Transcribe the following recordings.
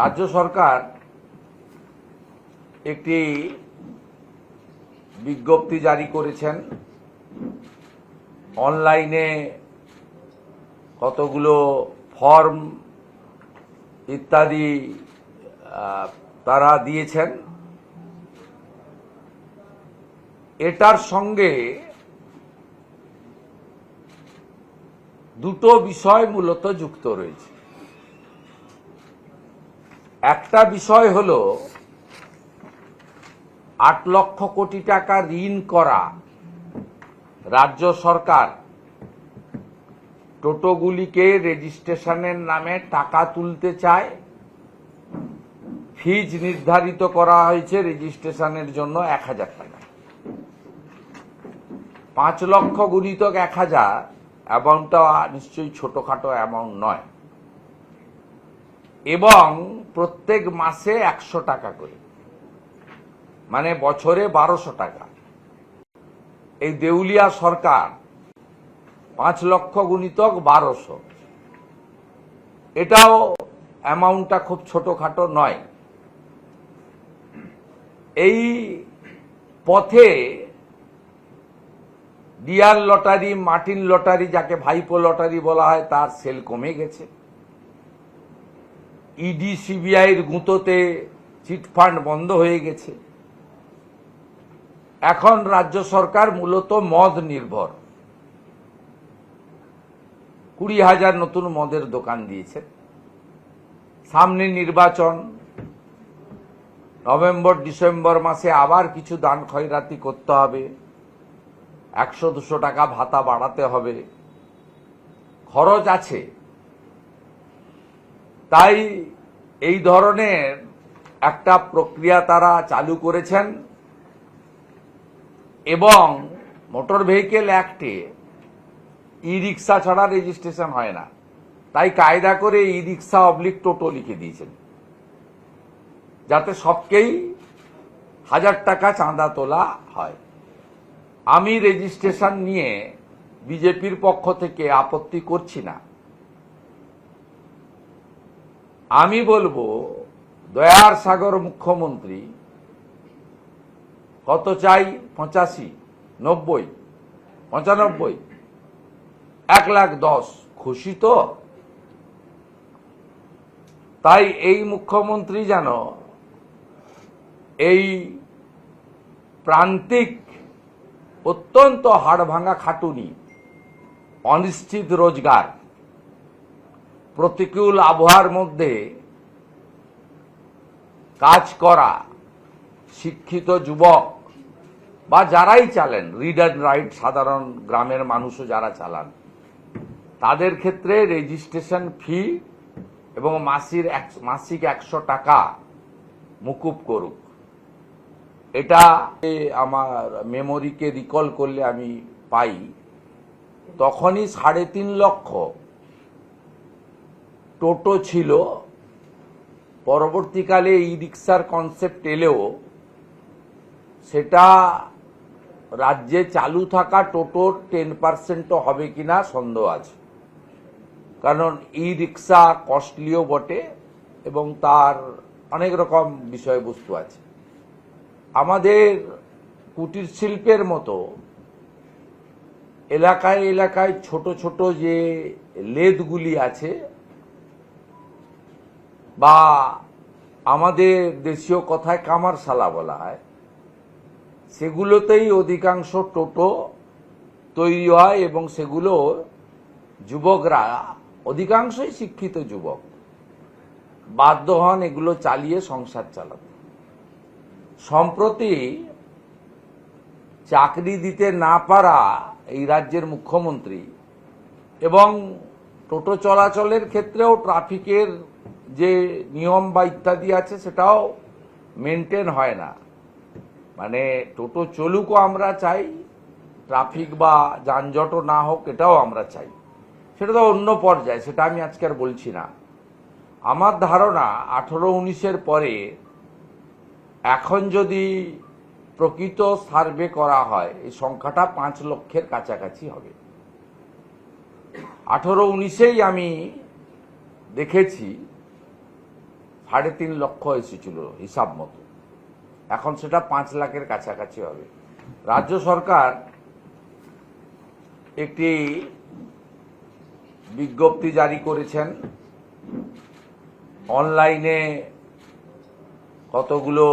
রাজ্য সরকার একটি বিজ্ঞপ্তি জারি করেছেন। অনলাইনে কতগুলো ফর্ম ইত্যাদি তারা দিয়েছেন। এটার সঙ্গে দুটো বিষয় মূলত যুক্ত রয়েছে। একটা বিষয় হলো, আট লক্ষ কোটি টাকা ঋণ করা রাজ্য সরকার টোটোগুলিকে রেজিস্ট্রেশনের নামে টাকা তুলতে চায়। ফিজ নির্ধারিত করা হয়েছে রেজিস্ট্রেশনের জন্য এক হাজার টাকা। পাঁচ লক্ষ গুণিতক এক হাজার, অ্যামাউন্টটা নিশ্চয়ই ছোটখাটো অ্যামাউন্ট নয়। এবং প্রত্যেক মাসে একশো টাকা করে। মানে বছরে বারোশো টাকা। এই দেউলিয়া সরকার পাঁচ লক্ষ গুণিতক বারোশো। এটাও অ্যামাউন্টটা খুব ছোটখাটো নয়। এই পথে ডিয়ার লটারি, মার্টিন লটারি, যাকে ভাইপো লটারি বলা হয়, তার সেল কমে গেছে। ইডি সিবিআইয়ের গুঁতোতে চিটফান্ড বন্ধ হয়ে গেছে। এখন রাজ্য সরকার মূলত মদ নির্ভর। কুড়ি হাজার নতুন মদের দোকান দিয়েছে। সামনে নির্বাচন। নভেম্বর, ডিসেম্বর মাসে আবার কিছু দান খয়রাতি করতে হবে। একশো দুশো টাকা ভাতা বাড়াতে হবে। খরচ আছে। তাই এই ধরনের একটা প্রক্রিয়া তারা চালু করেছেন এবং মোটর ভেহিকেল অ্যাক্টে ই রিক্সা ছাড়া রেজিস্ট্রেশন হয় না। তাই কায়দা করে ই রিক্সা অবলিক টোটো লিখে দিয়েছেন। যাতে সবকেই হাজার টাকা চাঁদা তোলা হয়। আমি রেজিস্ট্রেশন নিয়ে বিজেপির পক্ষ থেকে আপত্তি করছি না। আমি বলব, দয়ার সাগর মুখ্যমন্ত্রী, কত চাই? পঁচাশি, নব্বই, পঁচানব্বই, এক লাখ দশ। খুশি তো? তাই এই মুখ্যমন্ত্রী যেন এই প্রান্তিক, অত্যন্ত হাড়ভাঙা খাটুনি, অনিশ্চিত রোজগার প্রতিকূল আবহাওয়ার মধ্যে কাজ করা শিক্ষিত যুবক বা যারাই চালেন রিড অ্যান্ড রাইট সাধারণ গ্রামের মানুষও যারা চালান, তাদের ক্ষেত্রে রেজিস্ট্রেশন ফি এবং মাসির মাসিক একশো টাকা মুকুব করুক। এটা আমার মেমোরিকে রিকল করলে আমি পাই। তখনই সাড়ে তিন লক্ষ টোটো ছিল। পরবর্তীকালে ই রিক্সার কনসেপ্ট এলেও সেটা রাজ্যে চালু থাকা টোটোর টেন পার্সেন্টও হবে কিনা সন্দেহ আছে। কারণ ই রিক্সা কস্টলিও বটে এবং তার অনেক রকম বিষয়বস্তু আছে। আমাদের কুটির শিল্পের মতো এলাকায় এলাকায় ছোট ছোট যে লেদগুলি আছে বা আমাদের দেশীয় কথায় কামার কামারশালা বলা হয়, সেগুলোতেই অধিকাংশ টোটো তৈরি হয় এবং সেগুলো যুবকরা, অধিকাংশই শিক্ষিত যুবক, বাধ্য হন এগুলো চালিয়ে সংসার চালাতে। সম্প্রতি চাকরি দিতে না পারা এই রাজ্যের মুখ্যমন্ত্রী এবং টোটো চলাচলের ক্ষেত্রেও ট্রাফিকের যে নিয়ম বা ইত্যাদি আছে সেটাও মেনটেন হয় না। মানে টোটো চলুকও আমরা চাই ট্রাফিক বা যানজটও না হোক এটাও আমরা চাই। সেটা তো অন্য পর্যায়ে, সেটা আমি আজকে আর বলছি না। আমার ধারণা আঠারো উনিশের পরে এখন যদি প্রকৃত সার্ভে করা হয়, এই সংখ্যাটা পাঁচ লক্ষের কাছাকাছি হবে। আঠারো উনিশেই আমি দেখেছি সাড়ে তিন লক্ষ এসেছিল হিসাব মতো। এখন সেটা পাঁচ লাখের কাছাকাছি হবে। রাজ্য সরকার একটি বিজ্ঞপ্তি জারি করেছেন। অনলাইনে কতগুলো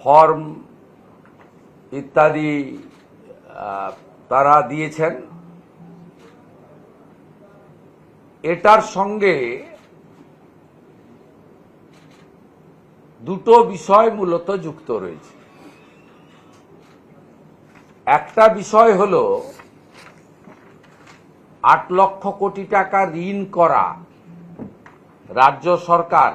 ফর্ম ইত্যাদি তারা দিয়েছেন। এটার সঙ্গে দুটো বিষয় মূলত যুক্ত রয়েছে। একটা বিষয় হলো, আট লক্ষ কোটি টাকা ঋণ করা রাজ্য সরকার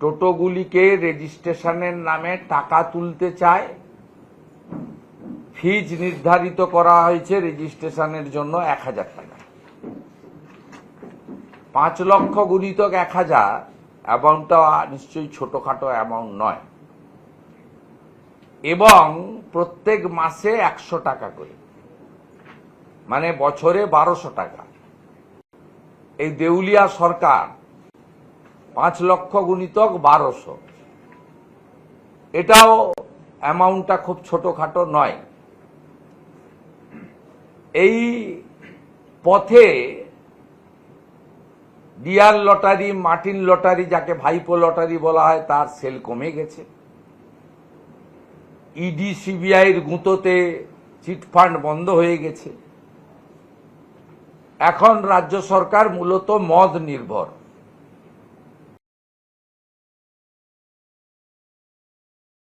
টোটোগুলিকে রেজিস্ট্রেশনের নামে টাকা তুলতে চায়। ফিজ নির্ধারিত করা হয়েছে রেজিস্ট্রেশনের জন্য এক হাজার টাকা। পাঁচ লক্ষ গুণিতক এক হাজার অ্যামাউন্টটা নিশ্চয়ই ছোটখাটো অ্যামাউন্ট নয়। এবং প্রত্যেক মাসে একশো টাকা করে। মানে বছরে বারোশো টাকা। এই দেউলিয়া সরকার পাঁচ লক্ষ গুণিতক বারোশো। এটাও অ্যামাউন্টটা খুব ছোটখাটো নয়। এই পথে ডিয়ার লটারি, মার্টিন লটারি, যাকে ভাইপো লটারি বলা হয়, তার সেল কমে গেছে। ইডি, সিবিআইয়ের গুঁতোতে চিটফান্ড বন্ধ হয়ে গেছে। এখন রাজ্য সরকার মূলত মদ নির্ভর।